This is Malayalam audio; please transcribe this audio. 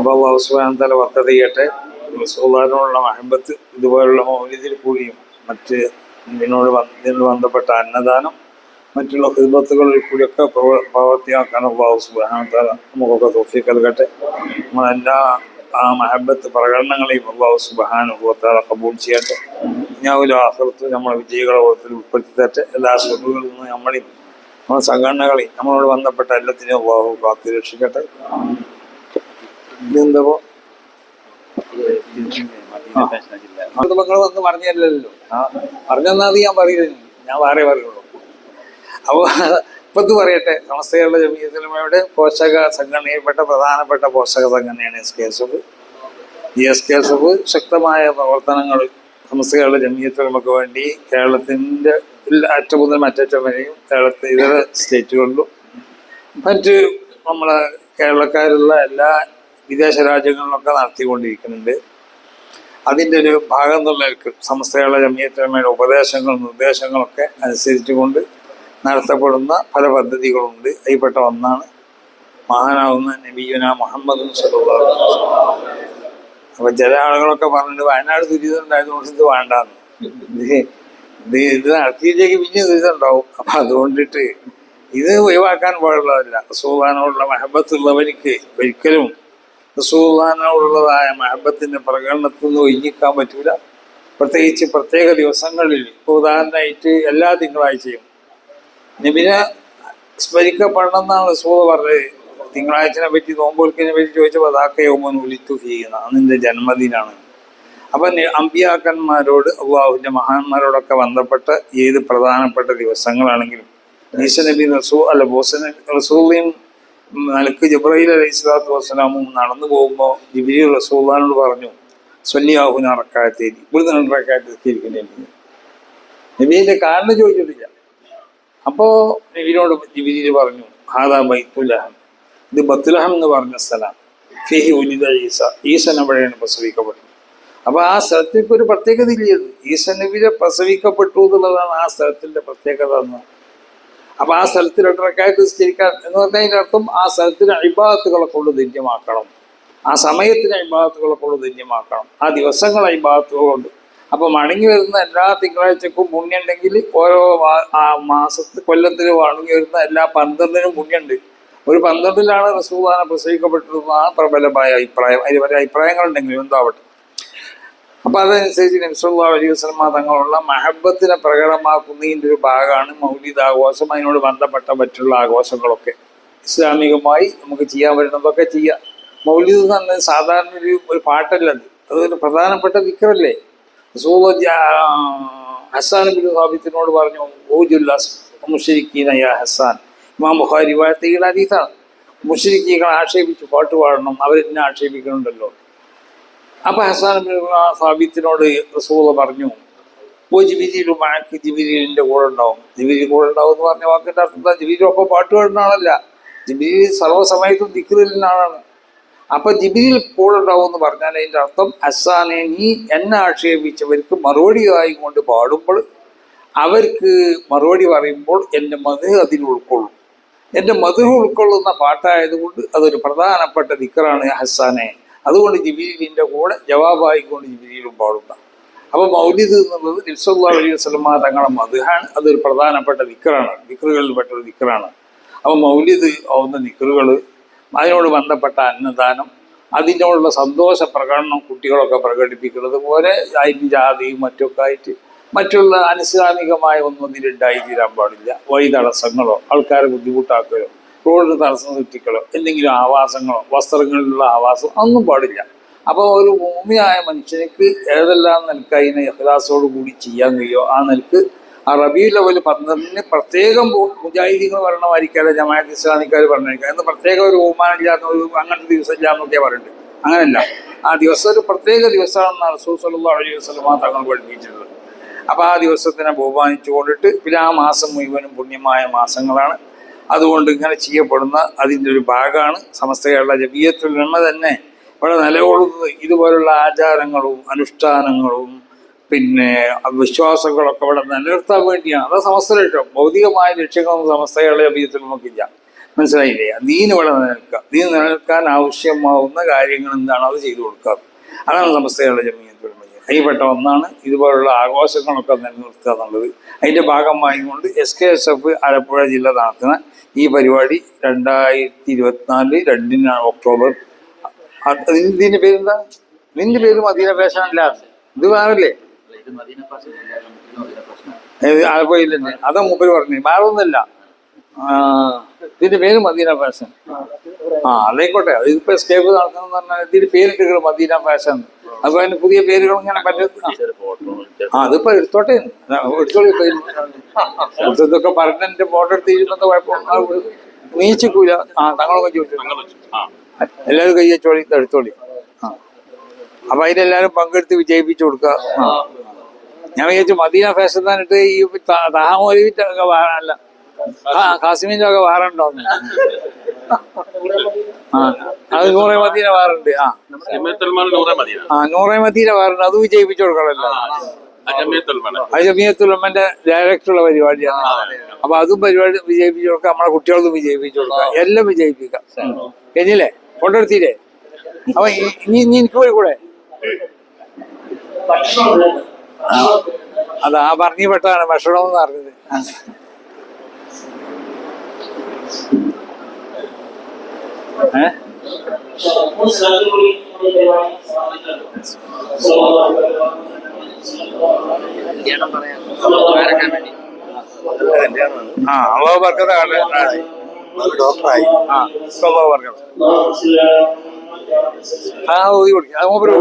അപ്പോൾ അള്ളാഹു തആല വർക്കത്ത് ചെയ്യട്ടെ റസൂലുള്ളാഹിനോടുള്ള മഹബത്ത് ഇതുപോലുള്ള മൗലിതിൽ കൂടിയും മറ്റ് ഇതിനോട് ഇതിനോട് ബന്ധപ്പെട്ട അന്നദാനം മറ്റുള്ള ഹിദ്ബത്തുകളിൽ കൂടിയൊക്കെ പ്രവ- പ്രവർത്തിയാക്കാൻ അള്ളാഹു തആല നമുക്കൊക്കെ തോഫി നൽകട്ടെ. നമ്മളെല്ലാ ആ മഹബത്ത് പ്രകടനങ്ങളെയും അള്ളാഹു തആല കബൂൾ ചെയ്യട്ടെ. ഞാവിലും ആഹൃത്ത് നമ്മളെ വിജയികളെ ഓർത്തിൽ എല്ലാ സുഖങ്ങളിൽ നിന്ന് നമ്മളെയും നമ്മുടെ സംഘടനകളെയും നമ്മളോട് ബന്ധപ്പെട്ട എല്ലാത്തിനെയും അള്ളാഹു കാത്തു രക്ഷിക്കട്ടെ ഇതെന്തപ്പോ അത് നിങ്ങൾ വന്ന് പറഞ്ഞല്ലോ ആ. പറഞ്ഞെന്നത് ഞാൻ പറയില്ല ഞാൻ വേറെ പറയുള്ളൂ. അപ്പോൾ ഇപ്പൊ പറയട്ടെ. പറയട്ടെ സമസ്തകളുടെ ജമീയത്തിലുമയുടെ പോഷക സംഘടനയിൽപ്പെട്ട പ്രധാനപ്പെട്ട പോഷക സംഘടനയാണ് എസ് കെ എസ് എഫ്. ഈ എസ് കെ എസ് എഫ് ശക്തമായ പ്രവർത്തനങ്ങൾ സമസ്തകളുടെ ജമീയത്തിലുമൊക്കെ വേണ്ടി കേരളത്തിന്റെ അറ്റം മുതൽ മറ്ററ്റം വരെയും കേരളത്തിൽ ഇതര സ്റ്റേറ്റുകളിലും മറ്റ് നമ്മളെ കേരളക്കാരുള്ള എല്ലാ വിദേശ രാജ്യങ്ങളിലൊക്കെ നടത്തിക്കൊണ്ടിരിക്കുന്നുണ്ട്. അതിന്റെ ഒരു ഭാഗം എന്നുള്ളവർക്ക് സംസ്ഥകളെ ജമീയത്തമ്മയുടെ ഉപദേശങ്ങളും നിർദ്ദേശങ്ങളൊക്കെ അനുസരിച്ചുകൊണ്ട് നടത്തപ്പെടുന്ന പല പദ്ധതികളുണ്ട്. അതിൽപ്പെട്ട ഒന്നാണ് മഹാനാവുന്ന നബീന മുഹമ്മദ്. അപ്പൊ ചില ആളുകളൊക്കെ പറഞ്ഞിട്ട് വയനാട് ദുരിതം ഉണ്ടായതുകൊണ്ട് ഇത് വേണ്ടാന്ന്. ഇത് ഇത് നടത്തിയിട്ടേക്ക് പിന്നെ ദുരിതം ഉണ്ടാവും. അപ്പം അതുകൊണ്ടിട്ട് ഇത് ഒഴിവാക്കാൻ പാടുള്ളതല്ല. സുഹാനോടുള്ള മഹബത്തുള്ളവർക്ക് ഒരിക്കലും റസൂലാനോടുള്ളതായ മഹബത്തിന്റെ പ്രകടനത്തിൽ നിന്ന് ഒഴിഞ്ഞിക്കാൻ പറ്റൂല. പ്രത്യേകിച്ച് പ്രത്യേക ദിവസങ്ങളിൽ ഇപ്പൊ ഉദാഹരണമായിട്ട് എല്ലാ തിങ്കളാഴ്ചയും നബിനെ സ്മരിക്കപ്പെടണം എന്നാണ് റസൂൽ പറഞ്ഞത്. തിങ്കളാഴ്ചനെ പറ്റി നോമ്പോൽക്കിനെ പറ്റി ചോദിച്ചപ്പോൾ അതാക്കെ ഉലിത്തു വിളിത്തു ചെയ്യുന്ന അന്നിന്റെ ജന്മദിനാണ്. അപ്പൊ അമ്പിയാക്കന്മാരോട് അള്ളാഹുവിന്റെ മഹാന്മാരോടൊക്കെ ബന്ധപ്പെട്ട ഏത് പ്രധാനപ്പെട്ട ദിവസങ്ങളാണെങ്കിലും ഈശ നബി റസൂ അല്ല ബോസന റസൂലിയും മലക്ക് ജബ്രഹീൽ അലൈഹി സ്വലാത്തു വസ്സലാമും നടന്നു പോകുമ്പോൾ ജിബിരി റസൂള്ളാനോട് പറഞ്ഞു സ്വല്യാഹുന റക്കാത്തേരി ഇവിടുന്ന് രണ്ട് റക്കാത്ത് ഇരിക്കുന്നില്ല നബീന്റെ കാരണം ചോദിച്ചിട്ടില്ല. അപ്പോ നബീനോട് ജിബിരി പറഞ്ഞു ഹാദാ ബൈത്തുലഹം ഇത് ബത്തുലഹം എന്ന് പറഞ്ഞ സ്ഥലം. ഫിഹി ഉലിത ഈസ. ഈസൻ അവിടെയാണ് പ്രസവിക്കപ്പെട്ടത്. അപ്പൊ ആ സ്ഥലത്തേക്ക് ഒരു പ്രത്യേകത ഇല്ലത് ഈസ നബിയെ പ്രസവിക്കപ്പെട്ടു എന്നുള്ളതാണ് ആ സ്ഥലത്തിന്റെ പ്രത്യേകത എന്ന് അപ്പൊ ആ സ്ഥലത്തിൽ രണ്ടരക്കായിട്ട് സ്ഥിരിക്കാൻ എന്ന് പറഞ്ഞതിന്റെ അർത്ഥം ആ സ്ഥലത്തിന് അഭിഭാഗത്തുകളെ കൊണ്ട് ധന്യമാക്കണം. ആ സമയത്തിന് അഭിഭാഗത്തുകളെ കൊണ്ട് ധന്യമാക്കണം. ആ ദിവസങ്ങൾ അഭിഭാഗത്തുകൾ കൊണ്ട് അപ്പൊ മടങ്ങി വരുന്ന എല്ലാ തിങ്കളാഴ്ചക്കും പുണ്യുണ്ടെങ്കിൽ ഓരോ ആ മാസത്തിൽ കൊല്ലത്തിന് മടങ്ങി വരുന്ന എല്ലാ പന്ത്രണ്ടിനും പുണ്യുണ്ട് ഒരു പന്ത്രണ്ടിലാണ് റസൂദാന ആ പ്രബലമായ അഭിപ്രായം. അതിന് പല അഭിപ്രായങ്ങളുണ്ടെങ്കിലും എന്താവട്ടെ. അപ്പൊ അതനുസരിച്ച് നബ്സല്ലാ അലൈഹി വസ്ലമ തങ്ങളുള്ള മഹബത്തിനെ പ്രകടമാക്കുന്നതിന്റെ ഒരു ഭാഗമാണ് മൗലിദ് ആഘോഷം അതിനോട് ബന്ധപ്പെട്ട മറ്റുള്ള ആഘോഷങ്ങളൊക്കെ ഇസ്ലാമികമായി നമുക്ക് ചെയ്യാൻ പറ്റുന്നതൊക്കെ ചെയ്യാം. മൗലിദ് പറഞ്ഞത് സാധാരണ ഒരു ഒരു പാട്ടല്ല അത്. അതൊരു പ്രധാനപ്പെട്ട വിക്രമല്ലേ ഹസാൻ ബിൻ സാബിത്തിനോട് പറഞ്ഞു ഓജുല്ലാസ് മുഷരിക്കീന യാ ഹസാൻ. ഇമാം ബുഖാരി വാഴ്ത്തയുടെ അതീതാണ് മുഷരിക്കീകളെ ആക്ഷേപിച്ച് പാട്ട് പാടണം അവരെന്നെ ആക്ഷേപിക്കുന്നുണ്ടല്ലോ. അപ്പൊ ഹസാൻ സാബിത്തിനോട് റസൂല പറഞ്ഞു ഓ ജിബിരിയിലും മഴക്ക് ജിബിരിലിന്റെ കൂടെ ഉണ്ടാവും. ജിബിരി കൂടെ ഉണ്ടാവും എന്ന് പറഞ്ഞ വാക്കിന്റെ അർത്ഥം ജിബിരിയൊക്കെ പാട്ട് പാടുന്ന ആളല്ല. ജിബിരി സർവസമയത്തും ദിക്റിലുള്ള ആളാണ്. അപ്പൊ ജിബിരിയിൽ കൂടെ ഉണ്ടാവും എന്ന് പറഞ്ഞാൽ അതിന്റെ അർത്ഥം ഹസാനെ നീ എന്നെ ആക്ഷേപിച്ചവർക്ക് മറുപടിയായി കൊണ്ട് പാടുമ്പോൾ അവർക്ക് മറുപടി പറയുമ്പോൾ എന്റെ മധു അതിൽ ഉൾക്കൊള്ളും. എന്റെ മധു ഉൾക്കൊള്ളുന്ന പാട്ടായതുകൊണ്ട് അതൊരു പ്രധാനപ്പെട്ട ദിക്കറാണ് ഹസാനെ. അതുകൊണ്ട് ജിബിരിലിന്റെ കൂടെ ജവാബായിക്കൊണ്ട് ജിബിരിയിലും പാടുക. അപ്പോൾ മൗലിദ് എന്നുള്ളത് നിൽസല്ലാ അലൈഹി വസ്ലമ തങ്ങളുടെ മധുഹാണ് അതൊരു പ്രധാനപ്പെട്ട ദിക്കറാണ് ദിക്കറുകളിൽ പെട്ട ഒരു ദിക്കറാണ് അപ്പോൾ മൗലിദ് ആവുന്ന ദിക്കറുകൾ അതിനോട് ബന്ധപ്പെട്ട അന്നദാനം അതിനോടുള്ള സന്തോഷ പ്രകടനം കുട്ടികളൊക്കെ പ്രകടിപ്പിക്കുന്നത് പോലെ അതിന് ജാതിയും മറ്റൊക്കെ ആയിട്ട് മറ്റുള്ള അനുസ്ലാമികമായ ഒന്നും ഇതിലുണ്ടായി തീരാൻ പാടില്ല. വഴി തടസ്സങ്ങളോ ആൾക്കാരെ ബുദ്ധിമുട്ടാക്കലോ. റോഡിന് തടസ്സം സൃഷ്ടിക്കലോ എന്തെങ്കിലും ആവാസങ്ങളോ വസ്ത്രങ്ങളിലുള്ള ആവാസം ഒന്നും പാടില്ല. അപ്പോൾ ഒരു ഭൂമിയായ മനുഷ്യനിക്ക് ഏതെല്ലാം നിലയ്ക്ക് അതിനെ കൂടി ചെയ്യാൻ കഴിയോ ആ നിലയ്ക്ക് ആ റബി ലെവൽ പന്ത്രണ്ടിന് പ്രത്യേകം മുജാഹിദീങ്ങൾ വരണമായിരിക്കാതെ ജമാഅത്ത് ഇസ്ലാമിക്കാർ പറഞ്ഞേക്കാം. എന്ന് പ്രത്യേക ഒരു ബഹുമാനം ഇല്ലാത്ത ഒരു അങ്ങനത്തെ ദിവസം ഇല്ലാന്നൊക്കെ പറയുന്നുണ്ട് അങ്ങനല്ല. ആ ദിവസം ഒരു പ്രത്യേക ദിവസമാണെന്നാണ് സൂസലുള്ള അലൈഹി വസല്ലമ തങ്ങൾ പഠിപ്പിച്ചിട്ടുള്ളത്. അപ്പോൾ ആ ദിവസത്തിനെ ബഹുമാനിച്ചു കൊണ്ടിട്ട് പിന്നെ ആ മാസം മുഴുവനും പുണ്യമായ മാസങ്ങളാണ്. അതുകൊണ്ട് ഇങ്ങനെ ചെയ്യപ്പെടുന്ന അതിന്റെ ഒരു ഭാഗമാണ് സമസ്ത കേരള ജബീയത്തുൽ നിന്ന് തന്നെ. ഇവിടെ നിലകൊള്ളുന്നത് ഇതുപോലുള്ള ആചാരങ്ങളും അനുഷ്ഠാനങ്ങളും പിന്നെ വിശ്വാസങ്ങളൊക്കെ ഇവിടെ നിലനിർത്താൻ വേണ്ടിയാണ്. അത് സമസ്ത ലക്ഷ്യം. ഭൗതികമായ ലക്ഷ്യങ്ങളൊന്നും സമസ്ത കേരള ജബീയത്തിൽ നമുക്കില്ല മനസ്സിലായില്ലേ? ദീന് ഇവിടെ നിലനിൽക്കുക ദീൻ നിലനിൽക്കാൻ ആവശ്യമാവുന്ന കാര്യങ്ങൾ എന്താണ്? അത് ചെയ്തു കൊടുക്കുക. അതാണ് സമസ്തകളുടെ ജമീയത്തുൽ അതിൽപ്പെട്ട ഒന്നാണ്. ഇതുപോലുള്ള ആഘോഷങ്ങളൊക്കെ നിലനിർത്തുക എന്നുള്ളത്. അതിന്റെ ഭാഗമായി കൊണ്ട് S K S F Alappuzha ജില്ല നടത്തുന്ന ഈ പരിപാടി രണ്ടായിരത്തി ഇരുപത്തിനാല് രണ്ടിന് ഒക്ടോബർ. ഇതിന്റെ പേരെന്താ? നിന്റെ പേര് മദീന ഫാഷൻ ഇത് വേറല്ലേ? ആലപ്പുഴയിൽ തന്നെ. അതാ മുമ്പിൽ പറഞ്ഞു. വേറെ ഒന്നുമില്ല ആ, ഇതിന്റെ പേര് മദീന ഫാഷൻ ആ അതായിക്കോട്ടെ. അത് ഇപ്പൊ എസ്കേപ്പ് നടത്തണമെന്ന് പറഞ്ഞാൽ ഇതിന്റെ പേരിട്ട് മദീന ഫാഷൻ അപ്പൊ അതിന് പുതിയ പേരുകൾ ഇങ്ങനെ പറ്റും ആ. അതിപ്പോ എടുത്തോട്ടെ. എടുത്തോളി ഇപ്പൊ ഇതൊക്കെ പറഞ്ഞ എന്റെ ഫോട്ടോ എടുത്ത് ഇരുന്നത് നീച്ചിക്കൂല. ആ തങ്ങളൊക്കെ ചോദിച്ചു എല്ലാവരും കൈ വെച്ചോളി എടുത്തോളി. ആ. അപ്പൊ അതിലെല്ലാരും പങ്കെടുത്ത് വിജയിപ്പിച്ചു കൊടുക്കുക. ഞാൻ വിചാരിച്ചു മദീന ഫാഷൻ തന്നിട്ട് ഈ താമോലിന്റെ ഒക്കെ വാറല്ല ആ കാസിമിന്റെ ഒക്കെ വാറുണ്ടോന്ന് ആ അത് നൂറെ മദീന വാറുണ്ട്. ആ. ആ നൂറെ മദീന വാറുണ്ട്. അത് വിജയിപ്പിച്ചു കൊടുക്കണമല്ലോ ജമിയത്തുൽമാൽ അത്. ജമിയത്തുലമ്മന്റെ ഡയറക്ടറുള്ള പരിപാടിയാണ്. അപ്പൊ അതും പരിപാടി വിജയിപ്പിച്ചു കൊടുക്കാം. നമ്മളെ കുട്ടികൾക്കും വിജയിപ്പിച്ചു കൊടുക്കാം. എല്ലാം വിജയിപ്പിക്കാം. കഴിഞ്ഞില്ലേ? കൊണ്ടെടുത്തില്ലേ അപ്പൊ ഇനി എനിക്ക് പോയി കൂടെ? അത് ആ പറഞ്ഞു പെട്ടതാണ് ഭക്ഷണം എന്ന് പറഞ്ഞത്. ഏ? കല്യാണം പറയാം. വേണ്ടി ആ അള്ളാഹു ബർക്കത്ത് ഡോക്ടറായി. ആ അള്ളാഹു ബർക്കത്ത് ആ ഓതി കൊടുക്കും അത് മൂപ്പര്